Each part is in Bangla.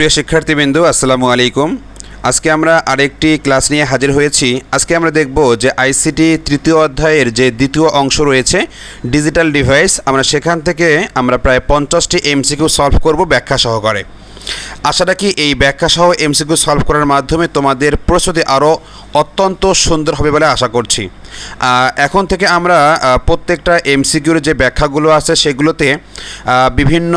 প্রিয় শিক্ষার্থীবৃন্দ, আসসালামু আলাইকুম। আজকে আমরা আরেকটি ক্লাস নিয়ে হাজির হয়েছি। আজকে আমরা দেখব যে আইসিটি তৃতীয় অধ্যায়ের যে দ্বিতীয় অংশ রয়েছে, ডিজিটাল ডিভাইস, আমরা সেখান থেকে আমরা প্রায় পঞ্চাশটি এমসিকিউ সলভ করব ব্যাখ্যা সহকারে। আশা রাখি এই ব্যাখ্যা সহ এমসিকিউ সলভ করার মাধ্যমে তোমাদের প্রস্তুতি আরও অত্যন্ত সুন্দর হবে বলে আশা করছি। এখন থেকে আমরা প্রত্যেকটা এমসিকিউর যে ব্যাখ্যাগুলো আছে সেগুলোতে বিভিন্ন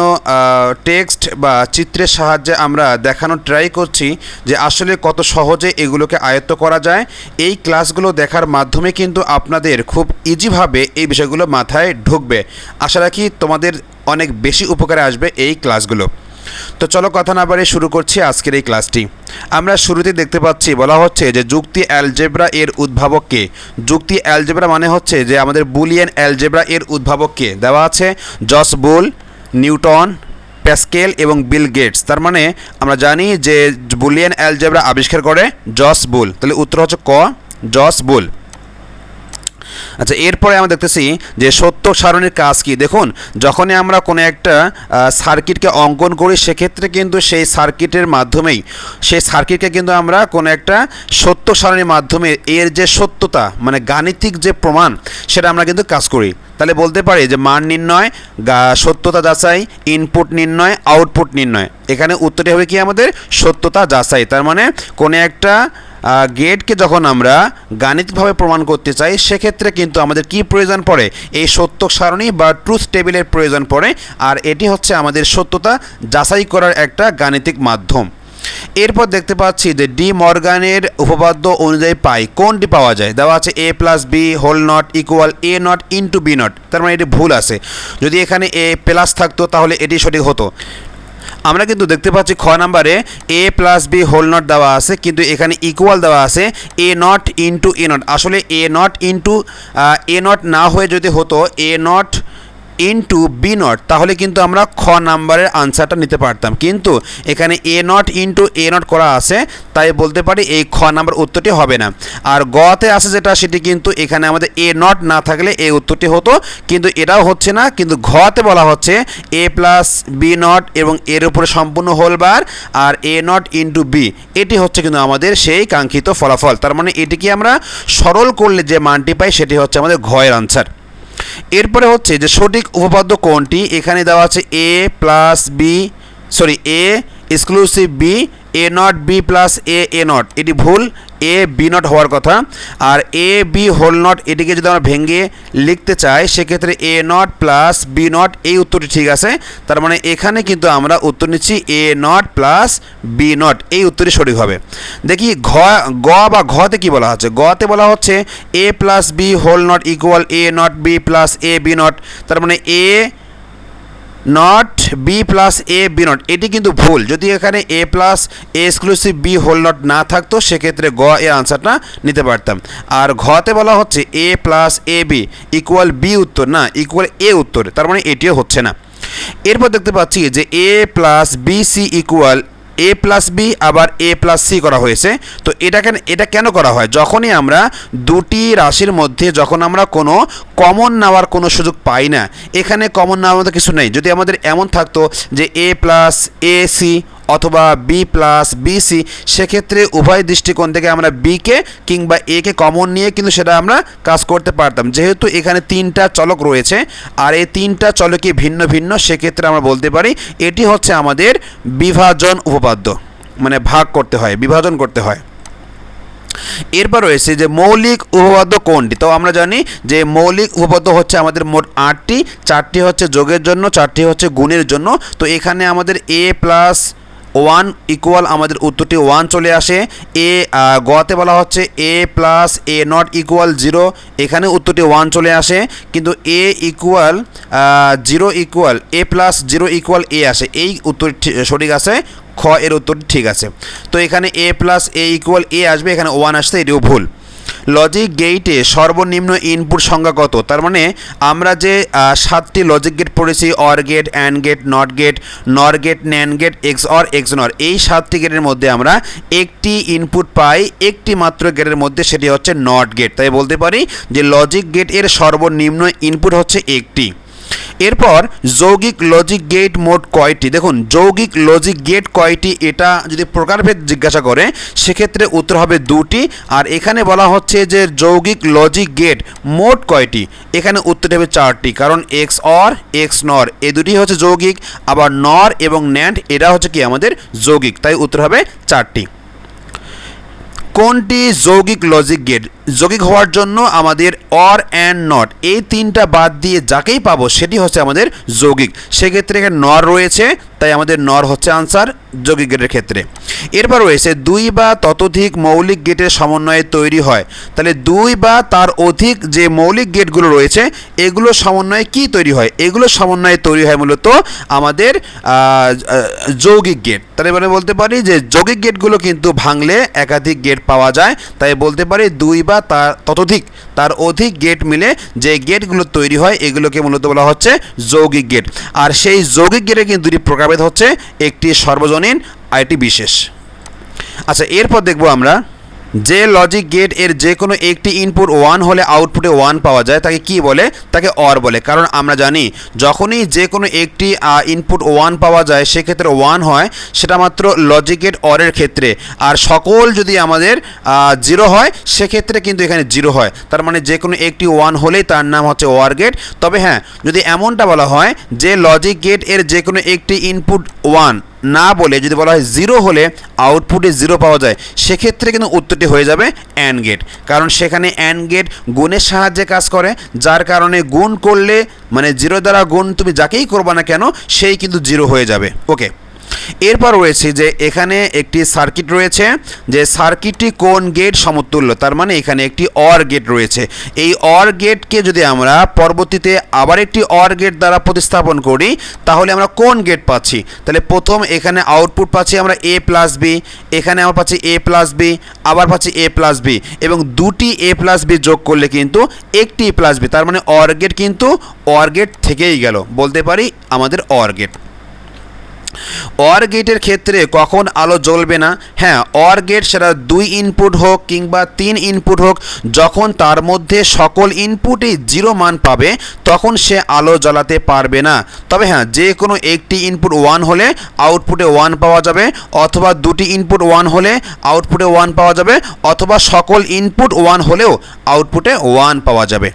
টেক্সট বা চিত্রের সাহায্যে আমরা দেখানোর ট্রাই করছি যে আসলে কত সহজে এগুলোকে আয়ত্ত করা যায়। এই ক্লাসগুলো দেখার মাধ্যমে কিন্তু আপনাদের খুব ইজিভাবে এই বিষয়গুলো মাথায় ঢুকবে। আশা রাখি তোমাদের অনেক বেশি উপকারে আসবে এই ক্লাসগুলো তো চলো কথা না বাড়িয়ে শুরু করছি আজকের এই ক্লাসটি। আমরা শুরুতে দেখতে পাচ্ছি, বলা হচ্ছে যে যুক্তি অ্যালজেব্রা এর উদ্ভাবককে যুক্তি অ্যালজেব্রা মানে হচ্ছে যে আমাদের বুলিয়ান অ্যালজেব্রা এর উদ্ভাবককে দেওয়া আছে জস বুল, নিউটন, প্যাসকেল এবং বিল গেটস। তার মানে আমরা জানি যে বুলিয়ান অ্যালজেব্রা আবিষ্কার করে জস বুল। তাহলে উত্তর হচ্ছে ক? জস বুল। আচ্ছা এরপরে আমরা দেখতেছি যে সত্য সারণীর কাজ কি। দেখুন, যখনই আমরা কোনো একটা সার্কিটকে অঙ্কন করি, সেক্ষেত্রে কিন্তু সেই সার্কিটের মাধ্যমেই, সেই সার্কিটকে কিন্তু আমরা কোনো একটা সত্য সারণীর মাধ্যমে, এর যে সত্যতা মানে গাণিতিক যে প্রমাণ, সেটা আমরা কিন্তু কাজ করি। তাহলে বলতে পারি যে মান নির্ণয় সত্যতা যাচাই ইনপুট নির্ণয় আউটপুট নির্ণয়। এখানে উত্তরটি হবে কি আমাদের? সত্যতা যাচাই। তার মানে কোনো একটা গেটকে যখন আমরা গাণিতিকভাবে প্রমাণ করতে চাই, সেক্ষেত্রে কিন্তু আমাদের কি প্রয়োজন পড়ে? এই সত্য সারণী বা ট্রুথ টেবিলের প্রয়োজন পড়ে, আর এটি হচ্ছে আমাদের সত্যতা যাচাই করার একটা গাণিতিক মাধ্যম। এরপর দেখতে পাচ্ছি যে ডি মর্গানের উপপাদ্য অনুযায়ী পাই, কোনটি পাওয়া যায়? দেওয়া আছে A plus B whole not equal A not into B not তার মানে এটি ভুল আছে। যদি এখানে এ প্লাস থাকতো, তাহলে এটি সঠিক হতো। আমরা কিন্তু দেখতে পাচ্ছি খ নাম্বারে A plus B whole not দেওয়া আছে, কিন্তু এখানে ইকুয়াল দেওয়া আছে A not into A not আসলে A not into A not না হয়ে যদি হতো A not into B not তাহলে কিন্তু আমরা খ নাম্বারের আনসারটা নিতে পারতাম। কিন্তু এখানে A not into A not করা আছে, তাই বলতে পারি এই খ নাম্বার উত্তরটি হবে না। আর গতে আছে যেটা, সেটি কিন্তু এখানে আমাদের এ নট না থাকলে এই উত্তরটি হতো, কিন্তু এটাও হচ্ছে না। কিন্তু ঘতে বলা হচ্ছে এ প্লাস বি নট এবং এর উপরে সম্পূর্ণ হোল বার আর এ নট ইন্টু বি এটি হচ্ছে কিন্তু আমাদের সেই কাঙ্ক্ষিত ফলাফল। তার মানে এটিকে আমরা সরল করলে যে মানটি পাই, সেটি হচ্ছে আমাদের ঘয়ের আনসার এরপরে হচ্ছে যে সঠিক উপপাদ্য কোনটি? এখানে দেওয়া আছে A plus B sorry A exclusive B A not B plus A A not এটি ভুল এ বি নট হওয়ার কথা। আর এ বি হোল নট এটিকে যদি আমরা ভেঙে লিখতে চাই, সেক্ষেত্রে A not plus B not এই উত্তরটি ঠিক আছে। তার মানে এখানে কিন্তু আমরা উত্তর নিচ্ছি A not plus B not এই উত্তরই সঠিক হবে। দেখি, ঘ, গ বা ঘতে কি বলা হচ্ছে? গতে বলা হচ্ছে A plus B whole not equal A not B plus A B not তার মানে A not B plus A B not এটি কিন্তু ভুল। যদি এখানে A plus A exclusive B whole not না থাকতো, সেক্ষেত্রে গ এ আনসারটা নিতে পারতাম। আর ঘতে বলা হচ্ছে A plus A B equal B উত্তর। না ইকুয়াল এ উত্তর। তার মানে এটিও হচ্ছে না। এরপর দেখতে পাচ্ছি যে A plus B C equal A plus B আবার এ প্লাস সি করা হয়েছে। তো এটা কেন এটা কেন করা হয়? যখনই আমরা দুটি রাশির মধ্যে যখন আমরা কোনো কমন নেওয়ার কোনো সুযোগ পাই না, এখানে কমন নেওয়ার মতো কিছু নেই। যদি আমাদের এমন থাকতো যে এ প্লাস এ সি অথবা বি প্লাস বি সি সেক্ষেত্রে উভয় দৃষ্টিকোণ থেকে আমরা বিকে কিংবা একে কমন নিয়ে কিন্তু সেটা আমরা কাজ করতে পারতাম। যেহেতু এখানে তিনটা চলক রয়েছে, আর এই তিনটা চলকই ভিন্ন ভিন্ন, সেক্ষেত্রে আমরা বলতে পারি এটি হচ্ছে আমাদের বিভাজন উপপাদ্য মানে ভাগ করতে হয়, বিভাজন করতে হয়। এরপর রয়েছে যে মৌলিক উপপাদ্য কোনটি? তো আমরা জানি যে মৌলিক উপপাদ্য হচ্ছে আমাদের মোট আটটি, চারটি হচ্ছে যোগের জন্য, চারটি হচ্ছে গুণের জন্য। তো এখানে আমাদের এ প্লাস ওয়ান ইকুয়াল আমাদের উত্তরটি ওয়ান চলে আসে। এ গতে বলা হচ্ছে A plus A not equal zero এখানে উত্তরটি ওয়ান চলে আসে। কিন্তু A equal zero equal A plus zero equal A আসে। এই উত্তর সঠিক আছে, খ এর উত্তরটি ঠিক আছে। তো এখানে এ প্লাস এ ইকুয়াল এ আসবে, এখানে ওয়ান আসছে, এটিও ভুল। লজিক গেইটে সর্বনিম্ন ইনপুট সংখ্যা কত? তার মানে আমরা যে সাতটি লজিক গেট পড়েছি or gate and gate not gate nor gate nand gate X or X nor এই সাতটি গেটের মধ্যে আমরা একটি ইনপুট পাই, একটি মাত্র গেটের মধ্যে, সেটি হচ্ছে নট গেট তাই বলতে পারি যে লজিক গেটের সর্বনিম্ন ইনপুট হচ্ছে একটি। এরপর যৌগিক লজিক গেট মোট কয়টি? দেখুন, যৌগিক লজিক গেট কয়টি? এটা যদি প্রকারভেদ জিজ্ঞাসা করে, সেক্ষেত্রে উত্তর হবে দুটি। আর এখানে বলা হচ্ছে যে যৌগিক লজিক গেট মোট কয়টি? এখানে উত্তর হবে চারটি, কারণ এক্স অর এক্স নর এ দুটি হচ্ছে যৌগিক, আবার নর এবং ন্যান্ড এটা হচ্ছে কি আমাদের যৌগিক, তাই উত্তর হবে চারটি। কোনটি যৌগিক লজিক গেট যৌগিক হওয়ার জন্য আমাদের অর অ্যান্ড নট এই তিনটা বাদ দিয়ে যাকেই পাবো সেটি হচ্ছে আমাদের যৌগিক। সেক্ষেত্রে এখানে নর রয়েছে, তাই আমাদের নর হচ্ছে আনসার যৌগিক গেটের ক্ষেত্রে। এরপর রয়েছে, দুই বা ততোধিক মৌলিক গেটের সমন্বয়ে তৈরি হয়। তাহলে দুই বা তার অধিক যে মৌলিক গেটগুলো রয়েছে এগুলো সমন্বয়ে কি তৈরি হয়? এগুলো সমন্বয়ে তৈরি হয় মূলত আমাদের যৌগিক গেট। তাহলে মানে বলতে পারি যে যৌগিক গেটগুলো কিন্তু ভাঙলে একাধিক গেট পাওয়া যায়। তাই বলতে পারি দুই বা তার ততোধিক, তার অধিক গেট মিলে যে গেটগুলো তৈরি হয়, এগুলোকে মূলত বলা হচ্ছে যৌগিক গেট আর সেই যৌগিক গেটে কিন্তু দুটি প্রকারভেদ হচ্ছে, একটি সর্বজনীন আইটি বিশেষ। আচ্ছা এরপর দেখব আমরা যে লজিক গেটের যে কোনো একটি ইনপুট ওয়ান হলে আউটপুটে ওয়ান পাওয়া যায়, তাকে কি বলে? তাকে অর বলে। কারণ আমরা জানি, যখনই যে কোনো একটি ইনপুট ওয়ান পাওয়া যায়, সেক্ষেত্রে ওয়ান হয়, সেটা মাত্র লজিক গেট অরের ক্ষেত্রে। আর সকল যদি আমাদের জিরো হয়, সেক্ষেত্রে কিন্তু এখানে জিরো হয়। তার মানে যে কোনো একটি ওয়ান হলেই তার নাম হচ্ছে ওয়ার গেট তবে হ্যাঁ যদি এমনটা বলা হয়, যে লজিক গেটের যে কোনো একটি ইনপুট ওয়ান না বলে যদি বলা হয় জিরো হলে আউটপুটে জিরো পাওয়া যায়, সেক্ষেত্রে কিন্তু উত্তরটি হয়ে যাবে অ্যান্ড গেট কারণ সেখানে অ্যান্ড গেট গুণের সাহায্যে কাজ করে, যার কারণে গুণ করলে মানে জিরো দ্বারা গুণ তুমি যাকেই করবা না কেন, সেই কিন্তু জিরো হয়ে যাবে। ওকে এরপর রয়েছে যে এখানে একটি সার্কিট রয়েছে, যে সার্কিটটি কোন গেট সমতুল্য? তার মানে এখানে একটি অর গেট রয়েছে। এই অর গেটকে যদি আমরা পরবর্তীতে আবার একটি অর গেট দ্বারা প্রতিস্থাপন করি, তাহলে আমরা কোন গেট পাচ্ছি? তাহলে প্রথম এখানে আউটপুট পাচ্ছি আমরা এ প্লাস বি এখানে আমরা পাচ্ছি এ প্লাস বি আবার পাচ্ছি এ প্লাস বি এবং দুটি এ প্লাস বি যোগ করলে কিন্তু একটি প্লাস বি তার মানে অর গেট কিন্তু অর গেট থেকেই গেল। বলতে পারি আমাদের অর গেট অর গেটের ক্ষেত্রে কখন আলো জ্বলবে না? হ্যাঁ অর গেট সেটা দুই ইনপুট হোক কিংবা তিন ইনপুট হোক, যখন তার মধ্যে সকল ইনপুটই জিরো মান পাবে, তখন সে আলো জ্বালাতে পারবে না। তবে হ্যাঁ যে কোনো একটি ইনপুট ওয়ান হলে আউটপুটে ওয়ান পাওয়া যাবে, অথবা দুটি ইনপুট ওয়ান হলে আউটপুটে ওয়ান পাওয়া যাবে, অথবা সকল ইনপুট ওয়ান হলেও আউটপুটে ওয়ান পাওয়া যাবে।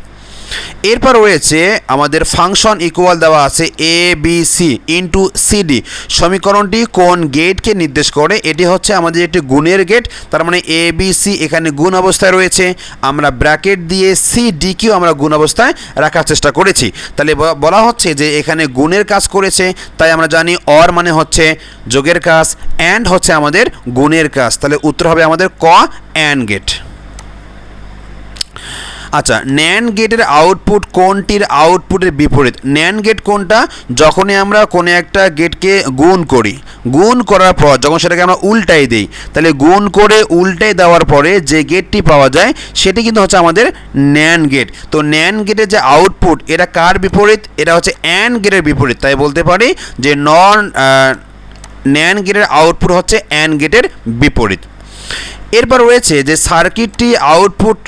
এরপর রয়েছে আমাদের ফাংশন ইকুয়াল দেওয়া আছে A B C into CD সমীকরণটি কোন গেটকে নির্দেশ করে? এটি হচ্ছে আমাদের একটি গুণের গেট তার মানে এ বি সি এখানে গুণ অবস্থায় রয়েছে। আমরা ব্র্যাকেট দিয়ে সি ডিকেও আমরা গুণ অবস্থায় রাখার চেষ্টা করেছি। তাহলে বলা হচ্ছে যে এখানে গুণের কাজ করেছে, তাই আমরা জানি অর মানে হচ্ছে যোগের কাজ অ্যান্ড হচ্ছে আমাদের গুণের কাজ। তাহলে উত্তর হবে আমাদের ক অ্যান্ড গেট আচ্ছা ন্যান গেটের আউটপুট কোনটির আউটপুটের বিপরীত? ন্যান গেট কোনটা? যখনই আমরা কোনো একটা গেটকে গুণ করি, গুণ করার পর, যখন সেটাকে আমরা উল্টাই দিই, তাহলে গুণ করে উল্টাই দেওয়ার পরে যে গেটটি পাওয়া যায়, সেটি কিন্তু হচ্ছে আমাদের ন্যান গেট তো ন্যান গেটের যে আউটপুট এটা কার বিপরীত? এটা হচ্ছে অ্যান গেটের বিপরীত। তাই বলতে পারি যে নন ন্যান গেটের আউটপুট হচ্ছে অ্যান গেটের বিপরীত। এরপর রয়েছে যে সার্কিটটি আউটপুট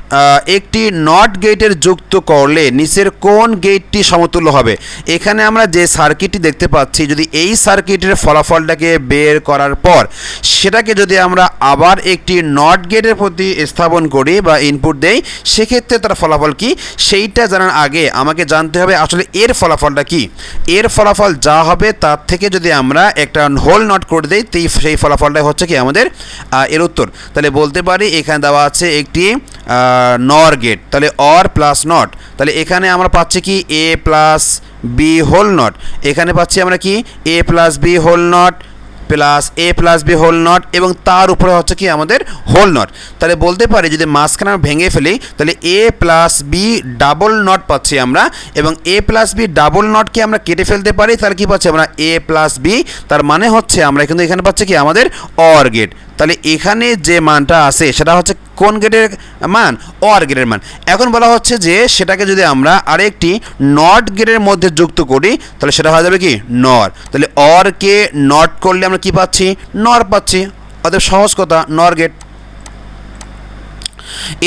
একটি নট গেটের যুক্ত করলে নিচের কোন গেটটি সমতুল্য হবে। এখানে আমরা যে সার্কিটটি দেখতে পাচ্ছি, যদি এই সার্কিটের ফলাফলটাকে বের করার পর সেটাকে যদি আমরা আবার একটি নট গেটের প্রতি স্থাপন করি বা ইনপুট দেই, সেক্ষেত্রে তার ফলাফল কি? সেইটা জানার আগে আমাকে জানতে হবে আসলে এর ফলাফলটা কি। এর ফলাফল যা হবে তার থেকে যদি আমরা একটা হোল নট করে দিই সেই ফলাফলটাই হচ্ছে কি আমাদের এর উত্তর। তাহলে বলতে পারি এখানে দেওয়া আছে একটি নর গেট তাহলে অর প্লাস নট তাহলে এখানে আমরা পাচ্ছি কি A plus B whole not এখানে পাচ্ছি আমরা কি A plus B whole not plus A plus B whole not এবং তার উপরে হচ্ছে কি আমাদের হোল নট তাহলে বলতে পারি যদি মাঝখানে ভেঙে ফেলি, তাহলে A plus B double not পাচ্ছি আমরা এবং এ প্লাস বি ডাবল নটকে আমরা কেটে ফেলতে পারি, তাহলে কি পাচ্ছি আমরা এ প্লাস বি তার মানে হচ্ছে আমরা কিন্তু এখানে পাচ্ছি কি আমাদের অর গেট তাহলে এখানে যে মানটা আছে, সেটা হচ্ছে কোন গেটের মান? অর গেটের মান। এখন বলা হচ্ছে যে, সেটাকে যদি আমরা আরেকটি নট গেটের মধ্যে যুক্ত করি, তাহলে সেটা হয়ে যাবে কি? নর তাহলে অরকে নট করলে আমরা কি পাচ্ছি? নর পাচ্ছি। অতএব সহজ কথা নর গেট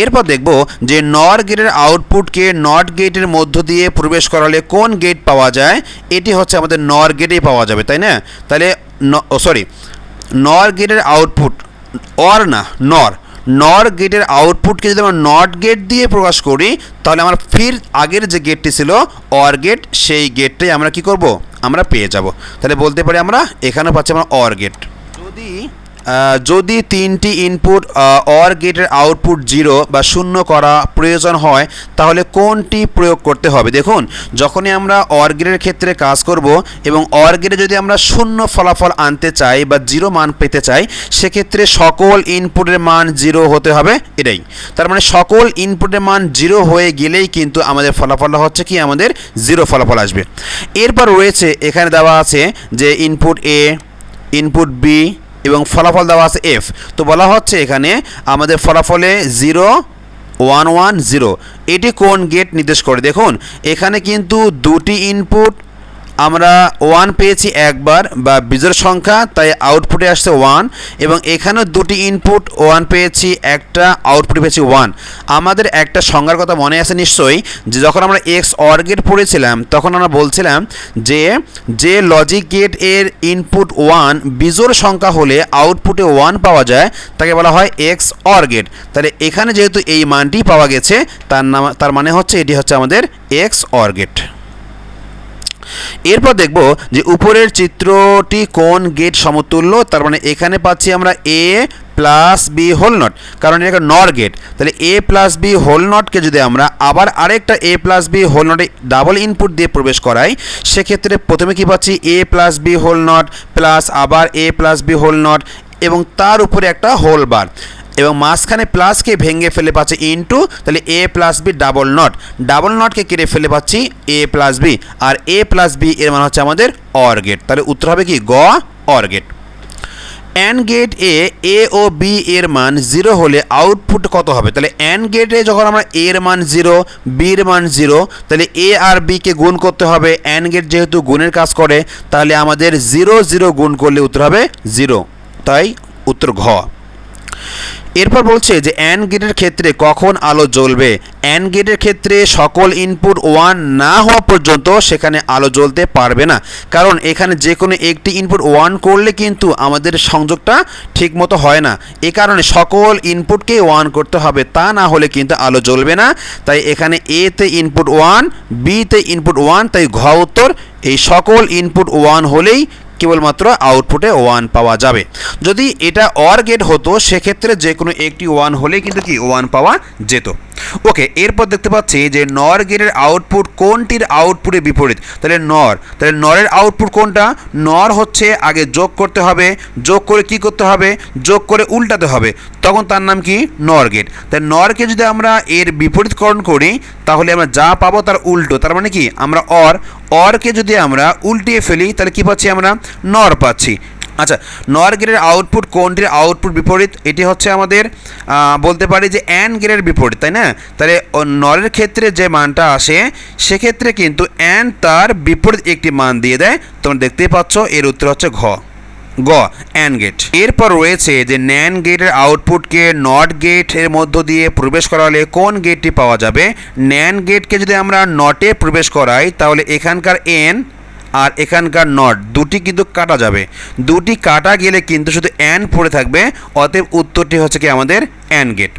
এরপর দেখব যে নর গেটের আউটপুটকে নট গেটের মধ্য দিয়ে প্রবেশ করালে কোন গেট পাওয়া যায়? এটি হচ্ছে আমাদের নর গেটেই পাওয়া যাবে, তাই না? তাহলে সরি নর গেটের আউটপুট অর না নর নর গেটের আউটপুটকে যদি আমরা নট গেট দিয়ে প্রকাশ করি, তাহলে আমার ফির আগের যে গেটটি ছিল অর গেট সেই গেটটাই আমরা কি করব? আমরা পেয়ে যাব। তাহলে বলতে পারি আমরা এখানেও পাচ্ছি আমরা অর গেট যদি তিনটি ইনপুট অর গেটের আউটপুট জিরো বা শূন্য করা প্রয়োজন হয়, তাহলে কোনটি প্রয়োগ করতে হবে? দেখুন, যখনই আমরা অর গেটের ক্ষেত্রে কাজ করব এবং অর গেটে যদি আমরা শূন্য ফলাফল আনতে চাই বা জিরো মান পেতে চাই, সেক্ষেত্রে সকল ইনপুটের মান জিরো হতে হবে এটাই। তার মানে সকল ইনপুটের মান জিরো হয়ে গেলেই কিন্তু আমাদের ফলাফলটা হচ্ছে কি? আমাদের জিরো ফলাফল আসবে। এরপর রয়েছে, এখানে দেওয়া আছে যে ইনপুট এ ইনপুট বি এবং ফলাফল দেওয়া আছে এফ তো বলা হচ্ছে এখানে আমাদের ফলাফলে জিরো ওয়ান ওয়ান জিরো এটি কোন গেট নির্দেশ করে? দেখুন, এখানে কিন্তু দুটি ইনপুট আমরা ওয়ান পেয়েছি একবার বা বিজোড় সংখ্যা, তাই আউটপুটে আসছে ওয়ান এবং এখানেও দুটি ইনপুট ওয়ান পেয়েছি, একটা আউটপুটে পেয়েছি ওয়ান আমাদের একটা সংজ্ঞার কথা মনে আছে নিশ্চয়ই, যে যখন আমরা এক্স অর গেট পড়েছিলাম, তখন আমরা বলছিলাম যে যে লজিক গেটের ইনপুট ওয়ান বিজোড় সংখ্যা হলে আউটপুটে ওয়ান পাওয়া যায়, তাকে বলা হয় এক্স অর গেট তাহলে এখানে যেহেতু এই মানটি পাওয়া গেছে, তার নাম, তার মানে হচ্ছে এটি হচ্ছে আমাদের এক্স অর গেট এরপর দেখব যে উপরের চিত্রটি কোন গেট সমতুল্য, তার মানে এখানে পাচ্ছি আমরা A plus B whole not কারণ এটা একটা নর গেট তাহলে এ প্লাস বি হোল নটকে যদি আমরা আবার আরেকটা এ প্লাস বি হোল নটে ডাবল ইনপুট দিয়ে প্রবেশ করাই, সেক্ষেত্রে প্রথমে কি পাচ্ছি? A plus B whole not plus আবার A plus B whole not এবং তার উপরে একটা হোল বার এবং মাঝখানে প্লাসকে ভেঙে ফেলে পাচ্ছি ইনটু তাহলে A plus B double not double নটকে কেটে ফেলে পাচ্ছি এ প্লাস বি আর এ প্লাস বি এর মানে হচ্ছে আমাদের অর গেট তাহলে উত্তর হবে কি? গ or gate gate A A O B এর মান জিরো হলে আউটপুট কত হবে? তাহলে অ্যান গেটে যখন আমরা এ এর মান জিরো বি এর মান জিরো তাহলে এ আর বিকে গুণ করতে হবে। অ্যান গেট যেহেতু গুণের কাজ করে, তাহলে আমাদের জিরো জিরো গুণ করলে উত্তর হবে জিরো তাই উত্তর ঘ। এরপর বলছে যে অ্যান্ড গেটের ক্ষেত্রে কখন আলো জ্বলবে। অ্যান্ড গেটের ক্ষেত্রে সকল ইনপুট ওয়ান না হওয়া পর্যন্ত সেখানে আলো জ্বলতে পারবে না। কারণ এখানে যে কোনো একটি ইনপুট ওয়ান করলে কিন্তু আমাদের সংযোগটা ঠিকমতো হয় না। এ কারণে সকল ইনপুটকে ওয়ান করতে হবে, তা না হলে কিন্তু আলো জ্বলবে না। তাই এখানে এতে ইনপুট ওয়ান বিতে ইনপুট ওয়ান, তাই ঘ উত্তর। এই সকল ইনপুট ওয়ান হলেই কেবলমাত্র আউটপুটে ওয়ান পাওয়া যাবে। যদি এটা অর গেট হতো, সেক্ষেত্রে যে কোনো একটি ওয়ান হলে কিন্তু কি ওয়ান পাওয়া যেত। ওকে এরপর দেখতে পাচ্ছি যে নর গেটের আউটপুট কোনটির আউটপুটের বিপরীত? তাহলে নর তাহলে নরের আউটপুট কোনটা? নর হচ্ছে আগে যোগ করতে হবে, যোগ করে কি করতে হবে? যোগ করে উল্টাতে হবে। তখন তার নাম কি? নর গেট তাই নরকে যদি আমরা এর বিপরীতকরণ করি, তাহলে আমরা যা পাবো তার উল্টো। তার মানে কি? আমরা অর অরকে যদি আমরা উল্টিয়ে ফেলি, তাহলে কি পাচ্ছি আমরা? নর পাচ্ছি। আচ্ছা নর গেটের আউটপুট কোনটির আউটপুট বিপরীত? এটি হচ্ছে আমাদের বলতে পারি যে অ্যান গেটের বিপরীত, তাই না? তাহলে নরের ক্ষেত্রে যে মানটা আসে, সেক্ষেত্রে কিন্তু অ্যান তার বিপরীত একটি মান দিয়ে দেয়। তোমরা দেখতেই পাচ্ছ, এর উত্তর হচ্ছে ঘ। গ অ্যান গেট এরপর রয়েছে যে ন্যান গেটের আউটপুটকে নট গেটের মধ্য দিয়ে প্রবেশ করালে কোন গেটটি পাওয়া যাবে? ন্যান গেটকে যদি আমরা নটে প্রবেশ করাই, তাহলে এখানকার এন আর এখানকার নট, দুটি কিন্তু কাটা যাবে। দুটি কাটা গেলে কিন্তু শুধু অ্যান পড়ে থাকবে, অতএব উত্তরটি হচ্ছে কি আমাদের অ্যান গেট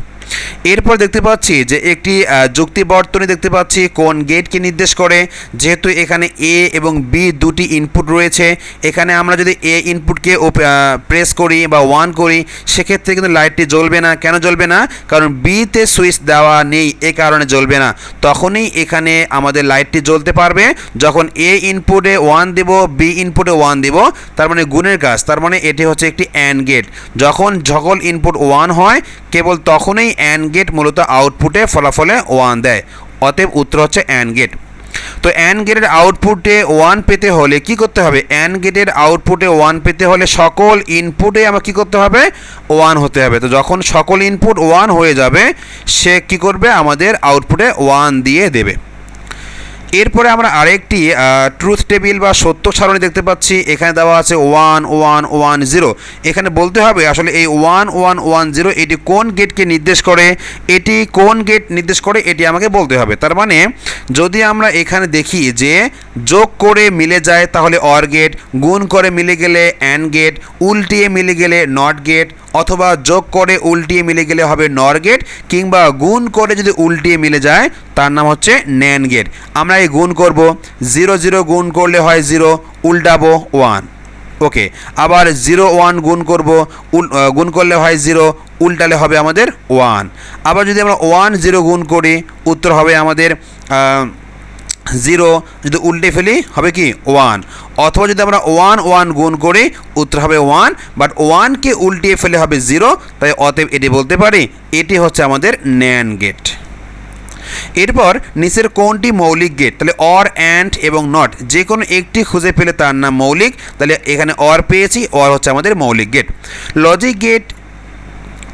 এরপর দেখতে পাচ্ছি যে একটি যুক্তি বর্তনী দেখতে পাচ্ছি, কোন গেটকে নির্দেশ করে। যেহেতু এখানে এ এবং বি দুটি ইনপুট রয়েছে, এখানে আমরা যদি এ ইনপুটকে প্রেস করি বা ওয়ান করি, সেক্ষেত্রে কিন্তু লাইটটি জ্বলবে না। কেন জ্বলবে না? কারণ বিতে সুইচ দেওয়া নেই, এ কারণে জ্বলবে না। তখনই এখানে আমাদের লাইটটি জ্বলতে পারবে। যখন এ ইনপুটে ওয়ান দেব বি ইনপুটে ওয়ান দেব, তার মানে গুণের কাজ। তার মানে এটি হচ্ছে একটি অ্যান্ড গেট যখন সকল ইনপুট ওয়ান হয়, কেবল তখনই অ্যান্ড গেট মূলত আউটপুটে ফলাফলে ওয়ান দেয়। অতএব উত্তর হচ্ছে অ্যান্ড গেট তো অ্যান গেটের আউটপুটে ওয়ান পেতে হলে কি করতে হবে? অ্যান গেটের আউটপুটে ওয়ান পেতে হলে সকল ইনপুটে আমার কি করতে হবে? ওয়ান হতে হবে। তো যখন সকল ইনপুট ওয়ান হয়ে যাবে, সে কি করবে? আমাদের আউটপুটে ওয়ান দিয়ে দেবে। এরপরে আমরা আরেকটি ট্রুথ টেবিল বা সত্য সারণী দেখতে পাচ্ছি। এখানে দেওয়া আছে ওয়ান ওয়ান ওয়ান জিরো এখানে বলতে হবে আসলে এই ওয়ান ওয়ান ওয়ান জিরো এটি কোন গেটকে নির্দেশ করে? এটি কোন গেট নির্দেশ করে? এটি আমাকে বলতে হবে। তার মানে যদি আমরা এখানে দেখি যে যোগ করে মিলে যায়, তাহলে অর গেট গুণ করে মিলে গেলে অ্যান্ড গেট উল্টিয়ে মিলে গেলে নট গেট অথবা যোগ করে উল্টিয়ে মিলে গেলে হবে নর গেট কিংবা গুণ করে যদি উল্টিয়ে মিলে যায় তার নাম হচ্ছে ন্যান গেট আমরা এই গুণ করব। জিরো জিরো গুণ করলে হয় জিরো, উল্টাবো ওয়ান। ওকে, আবার জিরো, ওয়ান গুণ করব। গুণ করলে হয় জিরো, উল্টালে হবে আমাদের ওয়ান। আবার যদি আমরা ওয়ান, জিরো গুণ করি, উত্তর হবে আমাদের জিরো। যদি উল্টে ফেলি, হবে কি? ওয়ান। অথবা যদি আমরা ওয়ান ওয়ান গুণ করি, উত্তর হবে ওয়ান। বাট ওয়ানকে উল্টিয়ে ফেলে হবে জিরো। তাই অতএব এটি বলতে পারি, এটি হচ্ছে আমাদের ন্যান গেট এরপর নিচের কোনটি মৌলিক গেট তাহলে অর অ্যান্ড এবং নট যে কোনো একটি খুঁজে পেলে তার নাম মৌলিক, তাহলে এখানে অর পেয়েছি অর হচ্ছে আমাদের মৌলিক গেট লজিক গেট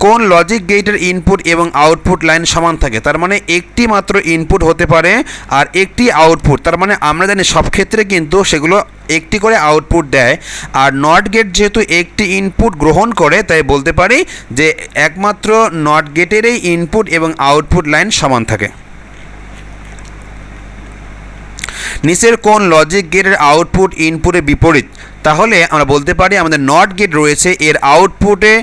কোন লজিক গেটের ইনপুট এবং আউটপুট লাইন সমান থাকে? তার মানে একটি মাত্র ইনপুট হতে পারে আর একটি আউটপুট তার মানে আমরা জানি সব ক্ষেত্রে কিন্তু সেগুলো একটি করে আউটপুট দেয়। আর নট গেট যেহেতু একটি ইনপুট গ্রহণ করে, তাই বলতে পারি যে একমাত্র নট গেটেরই ইনপুট এবং আউটপুট লাইন সমান থাকে। নিচের কোন লজিক গেটের আউটপুট ইনপুটের বিপরীত। তাহলে আমরা বলতে পারি আমাদের নট গেট রয়েছে, এর আউটপুটে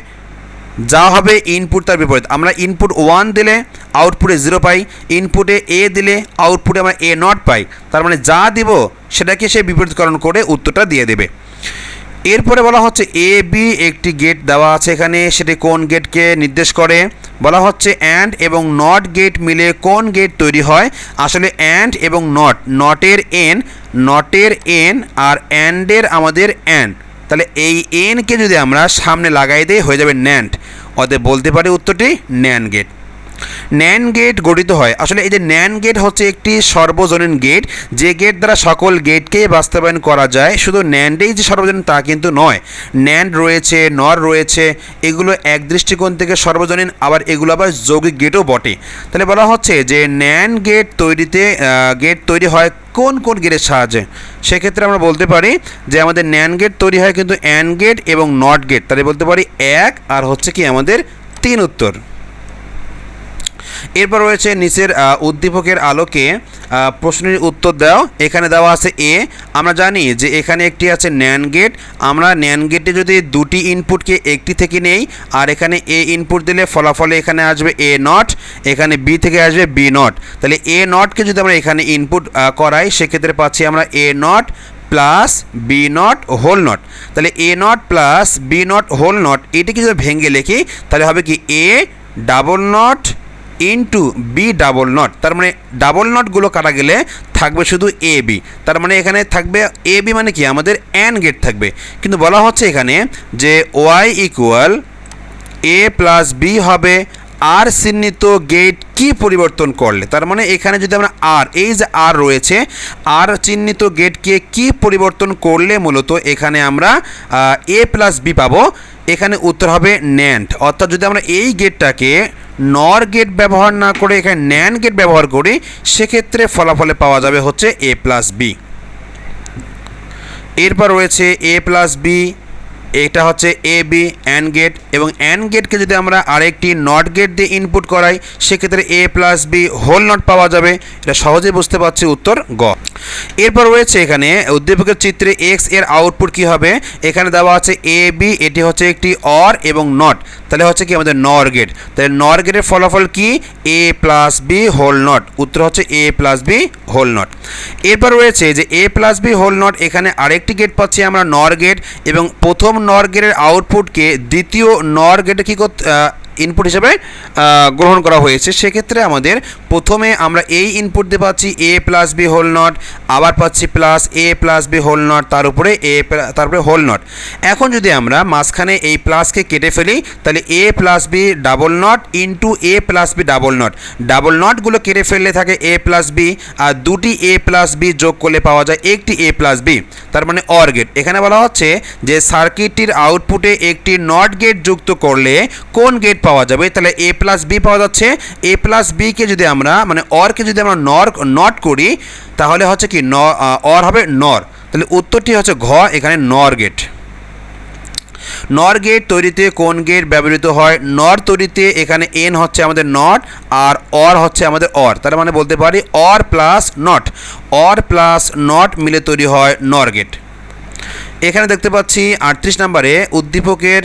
যা হবে ইনপুট তার বিপরীত। আমরা ইনপুট ওয়ান দিলে আউটপুটে জিরো পাই ইনপুটে এ দিলে আউটপুটে আমরা এ নট পাই। তার মানে যা দিব সেটাকে সে বিপরীতকরণ করে উত্তরটা দিয়ে দেবে। এরপরে বলা হচ্ছে এ বি একটি গেট দেওয়া আছে এখানে। সেটি কোন গেটকে নির্দেশ করে? বলা হচ্ছে অ্যান্ড এবং নট গেট মিলে কোন গেট তৈরি হয়? আসলে অ্যান্ড এবং নট নটের এন নটের এন আর অ্যান্ডের আমাদের অ্যান্ড তাহলে এই এনকে যদি আমরা সামনে লাগাই দিই, হয়ে যাবে ন্যান্ড অতএব বলতে পারি উত্তরটি ন্যান গেট ন্যান গেট গঠিত হয়। আসলে এই যে ন্যান গেট হচ্ছে একটি সর্বজনীন গেট যে গেট দ্বারা সকল গেটকে বাস্তবায়ন করা যায়, শুধু ন্যান্ডেই যে সর্বজনীন তা কিন্তু নয়। ন্যান্ড রয়েছে নর রয়েছে, এগুলো এক দৃষ্টিকোণ থেকে সর্বজনীন, আবার এগুলো আবার যৌগিক গেটও বটে। তাহলে বলা হচ্ছে যে ন্যান গেট তৈরিতে গেট তৈরি হয় কোন কোন গেটের সাহায্যে? সেক্ষেত্রে আমরা বলতে পারি যে আমাদের ন্যান গেট তৈরি হয় কিন্তু অ্যান গেট এবং নট গেট তাহলে বলতে পারি এক, আর হচ্ছে কি আমাদের তিন উত্তর। এরপর রয়েছে নিচের উদ্দীপকের আলোকে প্রশ্নের উত্তর দাও। এখানে দেওয়া আছে এ, আমরা জানি যে এখানে একটি আছে ন্যান গেট। আমরা ন্যান গেটে যদি দুটি ইনপুটকে একটি থেকে নেই, আর এখানে এ ইনপুট দিলে ফলাফলে এখানে আসবে এ নট, এখানে বি থেকে আসবে বি নট। তাহলে এ নটকে যদি আমরা এখানে ইনপুট করাই, সেক্ষেত্রে পাচ্ছি আমরা A not plus B not whole not. তাহলে A not plus B not whole not, এটিকে যদি ভেঙে লিখি, তাহলে হবে কি A double not into B double not তার মানে ডাবল নটগুলো কাটা গেলে থাকবে শুধু এ বি তার মানে এখানে থাকবে এ বি মানে কি? আমাদের অ্যান গেট থাকবে। কিন্তু বলা হচ্ছে এখানে যে Y equal A plus B হবে আর চিহ্নিত গেট কি পরিবর্তন করলে? তার মানে এখানে যদি আমরা আর এই যে আর রয়েছে আর চিহ্নিত গেটকে কি পরিবর্তন করলে মূলত এখানে আমরা এ প্লাস বি পাবো? এখানে উত্তর হবে ন্যান্ড অর্থাৎ যদি আমরা এই গেটটাকে নর গেট ব্যবহার না করে এখানে ন্যান গেট ব্যবহার করি সেক্ষেত্রে ফলাফলে পাওয়া যাবে হচ্ছে এ প্লাস বি এরপর রয়েছে এ প্লাস বি এটা হচ্ছে এ বি অ্যান গেট এবং অ্যান গেটকে যদি আমরা আরেকটি নট গেট দিয়ে ইনপুট করাই, সেক্ষেত্রে A plus B whole not পাওয়া যাবে। এটা সহজেই বুঝতে পারছি উত্তর গ। এরপর রয়েছে এখানে উদ্দীপকের চিত্রে এক্সের আউটপুট কি হবে? এখানে দেওয়া আছে এ বি এটি হচ্ছে একটি অর এবং নট তাহলে হচ্ছে কি আমাদের নর গেট তাহলে নর গেটের ফলাফল কি? A plus B whole not উত্তর হচ্ছে A plus B whole not এরপর রয়েছে যে A plus B whole not এখানে আরেকটি গেট পাচ্ছি আমরা নর গেট এবং প্রথম নর গেটের আউটপুটকে দ্বিতীয় নর গেটে কী করতে ইনপুট হিসেবে গ্রহণ করা হয়েছে। সেক্ষেত্রে আমাদের প্রথমে আমরা এই ইনপুট দিয়ে পাচ্ছি A plus B whole not আবার পাচ্ছি plus A plus B whole not তার উপরে এ তারপরে হোল নট এখন যদি আমরা মাঝখানে এই প্লাসকে কেটে ফেলি, তাহলে A plus B double not into A plus B double not double নটগুলো কেটে ফেললে থাকে এ প্লাস বি আর দুটি এ প্লাস বি যোগ করলে পাওয়া যায় একটি এ প্লাস বি তার মানে অর গেট এখানে বলা হচ্ছে যে সার্কিটটির আউটপুটে একটি নট গেট যুক্ত করলে কোন গেট পাওয়া যাবে। তাহলে এ প্লাস বি পাওয়া যাচ্ছে। এ প্লাস বিকে যদি আমরা মানে অরকে যদি আমরা নর নট করি, তাহলে হচ্ছে কি ন অর হবে নর তাহলে উত্তরটি হচ্ছে ঘ, এখানে নর গেট নর গেট তৈরিতে কোন গেট ব্যবহৃত হয়? নর তৈরিতে এখানে এন হচ্ছে আমাদের নট আর অর হচ্ছে আমাদের অর তার মানে বলতে পারি or plus not or plus not মিলে তৈরি হয় নর গেট এখানে দেখতে পাচ্ছি আটত্রিশ নম্বরে উদ্দীপকের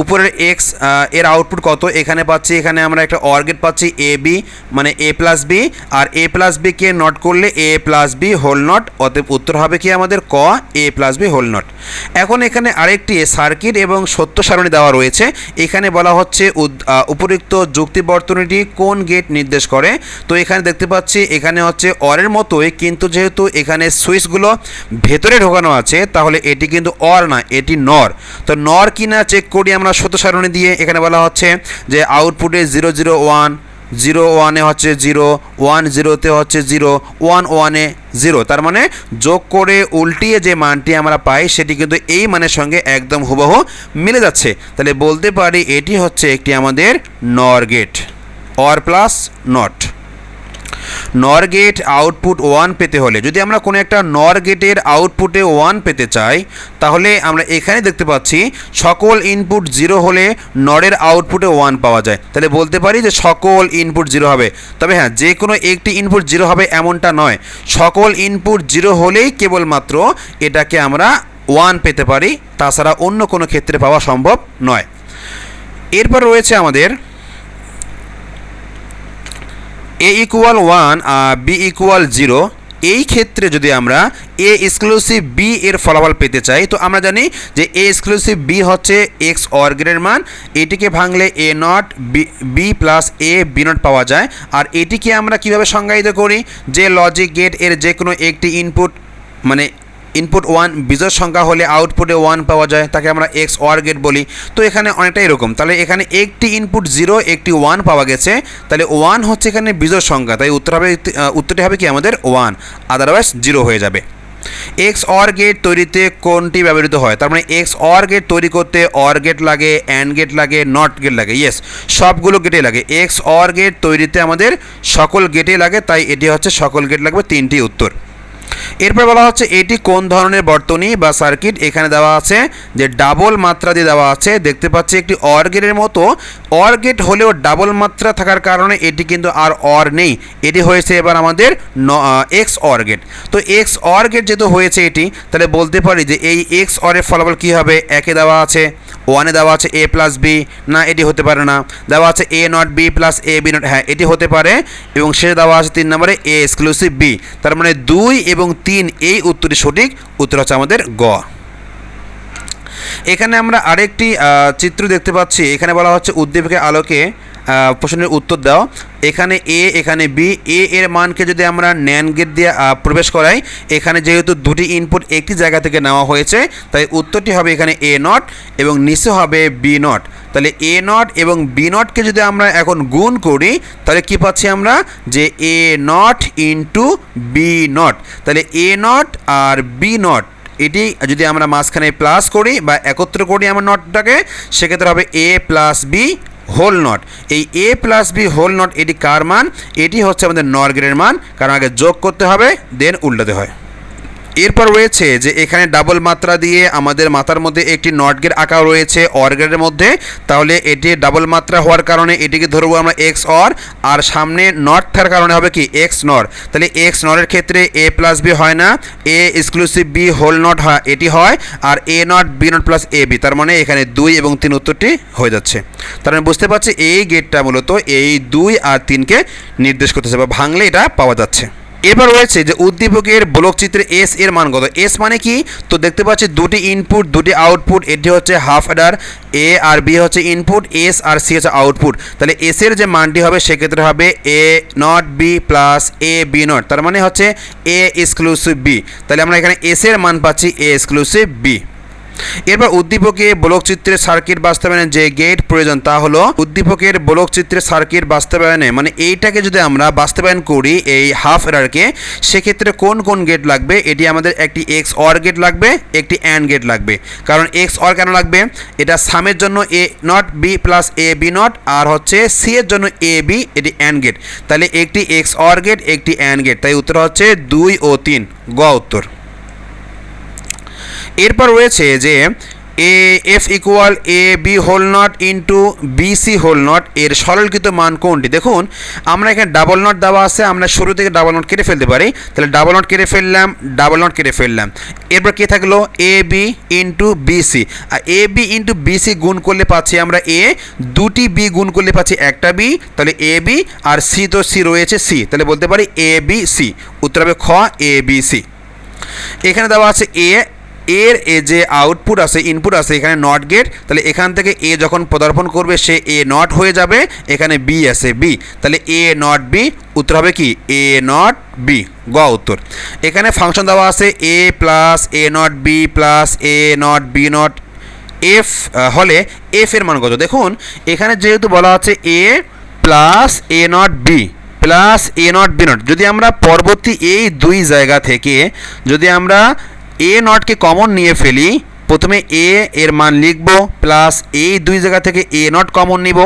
উপরের এক্সের আউটপুট কত? এখানে পাচ্ছি, এখানে আমরা একটা অর্গেট পাচ্ছি এ বি মানে এ প্লাস বি আর এ প্লাস বিকে নট করলে A plus B whole not অতএব উত্তর হবে কি আমাদের ক A plus B whole not এখন এখানে আরেকটি সার্কিট এবং সত্য সারণী দেওয়া রয়েছে। এখানে বলা হচ্ছে উপরিক্ত যুক্তি বর্তনীটি কোন গেট নির্দেশ করে? তো এখানে দেখতে পাচ্ছি, এখানে হচ্ছে অরের মতোই, কিন্তু যেহেতু এখানে সুইচগুলো ভেতরে ঢোকানো আছে, তাহলে এটি কিন্তু অর না, এটি নর তো নর কিনা চেক করি আমরা সত্য সারণী দিয়ে এখানে বলা হচ্ছে যে আউটপুটে জিরো জিরো ওয়ান জিরো ওয়ানে হচ্ছে জিরো ওয়ান জিরোতে হচ্ছে জিরো ওয়ান ওয়ানে জিরো তার মানে যোগ করে উল্টিয়ে যে মানটি আমরা পাই, সেটি কিন্তু এই মানের সঙ্গে একদম হুবহু মিলে যাচ্ছে। তাহলে বলতে পারি এটি হচ্ছে একটি আমাদের nor gate or plus not nor gate output one পেতে হলে, যদি আমরা কোনো একটা নর গেটের আউটপুটে ওয়ান পেতে চাই, তাহলে আমরা এখানে দেখতে পাচ্ছি সকল ইনপুট জিরো হলে নরের আউটপুটে ওয়ান পাওয়া যায়। তাহলে বলতে পারি যে সকল ইনপুট জিরো হবে। তবে হ্যাঁ যে কোনো একটি ইনপুট জিরো হবে এমনটা নয়। সকল ইনপুট জিরো হলেই কেবলমাত্র এটাকে আমরা ওয়ান পেতে পারি, তাছাড়া অন্য কোনো ক্ষেত্রে পাওয়া সম্ভব নয়। এরপর রয়েছে আমাদের A equal one B equal zero এই ক্ষেত্রে যদি আমরা এ এক্সক্লুসিভ বি এর ফলাফল পেতে চাই, তো আমরা জানি যে এ এক্সক্লুসিভ বি হচ্ছে এক্স অর্গের মান, এটিকে ভাঙলে A not B B plus A B not পাওয়া যায়, আর এটিকে আমরা কীভাবে সংজ্ঞায়িত করি? যে লজিক গেটের যে কোনো একটি ইনপুট মানে ইনপুট ওয়ান বিজয় সংখ্যা হলে আউটপুটে ওয়ান পাওয়া যায়, তাকে আমরা এক্স ওয়ার গেট বলি। তো এখানে অনেকটা এরকম। তাহলে এখানে একটি ইনপুট জিরো একটি ওয়ান পাওয়া গেছে। তাহলে ওয়ান হচ্ছে এখানে বিজয় সংখ্যা। তাই উত্তর হবে, উত্তরটি হবে কি আমাদের ওয়ান আদারওয়াইজ জিরো হয়ে যাবে। এক্স অর গেট তৈরিতে কোনটি ব্যবহৃত হয়? তার মানে এক্স অর গেট তৈরি করতে অর গেট লাগে অ্যান্ড গেট লাগে নট গেট লাগে। ইয়েস সবগুলো গেটে লাগে। এক্স অর গেট তৈরিতে আমাদের সকল গেটে লাগে, তাই এটি হচ্ছে সকল গেট লাগবে তিনটি উত্তর। এরপর বলা হচ্ছে, এটি কোন ধরনের বর্তনী বা সার্কিট? এখানে দেওয়া আছে যে, ডাবল মাত্রা দিয়ে দেওয়া আছে। দেখতে পাচ্ছি একটি অর গেটের মতো। অর গেট হলেও ডাবল মাত্রা থাকার কারণে এটি কিন্তু আর অর নেই। এটি হয়েছে এবার আমাদের এক্স অর গেট। তো এক্স অর গেট যেহেতু হয়েছে এটি, তাহলে বলতে পারি যে, এই এক্স অরের ফলাফল কী হবে? একে দেওয়া আছে ওয়ানে দেওয়া আছে এ প্লাস বি না, এটি হতে পারে না। দেওয়া আছে A not B plus A B not হ্যাঁ এটি হতে পারে। এবং শেষে দেওয়া আছে তিন নম্বরে এ এক্সক্লুসিভ বি তার মানে দুই এবং তিন এই উত্তরটি সঠিক। উত্তর হচ্ছে আমাদের গ। এখানে আমরা আরেকটি চিত্র দেখতে পাচ্ছি। এখানে বলা হচ্ছে উদ্দীপকের আলোকে প্রশ্নের উত্তর দাও। এখানে এ, এখানে বি, এ এর মানকে যদি আমরা ন্যান গেট দিয়ে প্রবেশ করাই, এখানে যেহেতু দুটি ইনপুট একটি জায়গা থেকে নেওয়া হয়েছে, তাই উত্তরটি হবে এখানে এ নট এবং নিচে হবে বি নট তাহলে এ নট এবং বি নটকে যদি আমরা এখন গুণ করি, তাহলে কি পাচ্ছি আমরা? যে A not into B not তাহলে এ নট আর বি নট এটি যদি আমরা মাঝখানে প্লাস করি বা একত্র করি আমার নটটাকে সেক্ষেত্রে হবে A plus B whole not এই A plus B whole not এটি কার মান? এটি হচ্ছে আমাদের নর্গের মান। কারণ আগে যোগ করতে হবে দেন উল্টাতে হয়। এরপর রয়েছে যে এখানে ডাবল মাত্রা দিয়ে আমাদের মাথার মধ্যে একটি নট গেট আঁকা রয়েছে অর্গের মধ্যে। তাহলে এটি ডাবল মাত্রা হওয়ার কারণে এটিকে ধরবো আমরা এক্স অর আর সামনে নট থাকার কারণে হবে কি এক্স নর তাহলে এক্স নরের ক্ষেত্রে এ প্লাস বি হয় না A exclusive B whole not হয়, এটি হয়, আর A not B not plus A B তার মানে এখানে দুই এবং তিন উত্তরটি হয়ে যাচ্ছে। তার মানে বুঝতে পারছি এই গেটটা মূলত এই দুই আর তিনকে নির্দেশ করতেছে বা ভাঙলে এটা পাওয়া যাচ্ছে। এবার রয়েছে যে উদ্দীপকের ব্লক চিত্রে এস এর মান কত? এস মানে কি? তো দেখতে পাচ্ছি দুটি ইনপুট দুটি আউটপুট এটি হচ্ছে হাফ অ্যাডার এ আর বি হচ্ছে ইনপুট এস আর সি হচ্ছে আউটপুট তাহলে এস এর যে মানটি হবে সেক্ষেত্রে হবে A not B plus A B not তার মানে হচ্ছে এ এক্সক্লুসিভ বি তাহলে আমরা এখানে এস এর মান পাচ্ছি এ এক্সক্লুসিভ বি এরপর উদ্দীপকে ব্লকচিত্রের সার্কিট বাস্তবায়নে যে গেট প্রয়োজন তা হলো উদ্দীপকের ব্লকচিত্রের সার্কিট বাস্তবায়নে। মানে এইটাকে যদি আমরা বাস্তবায়ন করি এই হাফ এরারকে সেক্ষেত্রে কোন কোন গেট লাগবে? এটি আমাদের একটি এক্স অর গেট লাগবে, একটি অ্যান্ড গেট লাগবে। কারণ এক্স অর কেন লাগবে? এটা সামের জন্য A not B plus A B not আর হচ্ছে সি এর জন্য এ বি এটি অ্যান্ড গেট তাহলে একটি এক্স অর গেট একটি অ্যান্ড গেট তাই উত্তর হচ্ছে দুই ও তিন। গ উত্তর। এরপর রয়েছে যে A, F equal A, B whole not into B C whole not এর সরলকৃত মান কোনটি? দেখুন, আমরা এখানে ডাবল নট দেওয়া আছে, আমরা শুরু থেকে ডাবল নট কেটে ফেলতে পারি। তাহলে ডাবল নট কেটে ফেললাম, ডাবল নট কেটে ফেললাম। এরপর কে থাকল? A, B into B C R A, B into B C গুণ করলে পাচ্ছি আমরা এ, দুটি বি গুণ করলে পাচ্ছি একটা বি, তাহলে এ, বি আর সি তো সি রয়েছে সি। তাহলে বলতে পারি এ, বি, সি। উত্তর হবে খ, এ, বি, সি। এখানে দেওয়া আছে এ এর এ যে আউটপুট আছে ইনপুট আছে, এখানে নট গেট তাহলে এখান থেকে এ যখন পদার্পণ করবে, সে এ নট হয়ে যাবে, এখানে বি আছে বি তাহলে এ নট বি উত্তর হবে কি? এ নট বি গ উত্তর। এখানে ফাংশন দেওয়া আছে A plus A not B plus A not B not F হলে এফ এর মান কত? দেখুন, এখানে যেহেতু বলা আছে A plus A not B plus A not B not যদি আমরা পরবর্তী এই দুই জায়গা থেকে, যদি আমরা এ নটকে কমন নিয়ে ফেলি, প্রথমে এ এর মান লিখব প্লাস এই দুই জায়গা থেকে এ নট কমন নিব।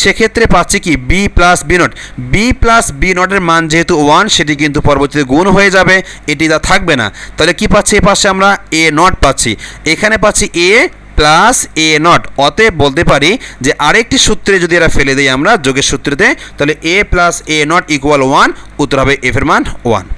সেক্ষেত্রে পাচ্ছি কি B plus B not B plus B নটের মান যেহেতু ওয়ান সেটি কিন্তু পরবর্তীতে গুণ হয়ে যাবে, এটি তা থাকবে না। তাহলে কি পাচ্ছি এ পাশে আমরা? এ নট পাচ্ছি। এখানে পাচ্ছি এ প্লাস এ নট অতএব বলতে পারি যে আরেকটি সূত্রে যদি এরা ফেলে দিই আমরা, যোগের সূত্রতে, তাহলে A plus A not equal one উত্তর হবে এফের মান ওয়ান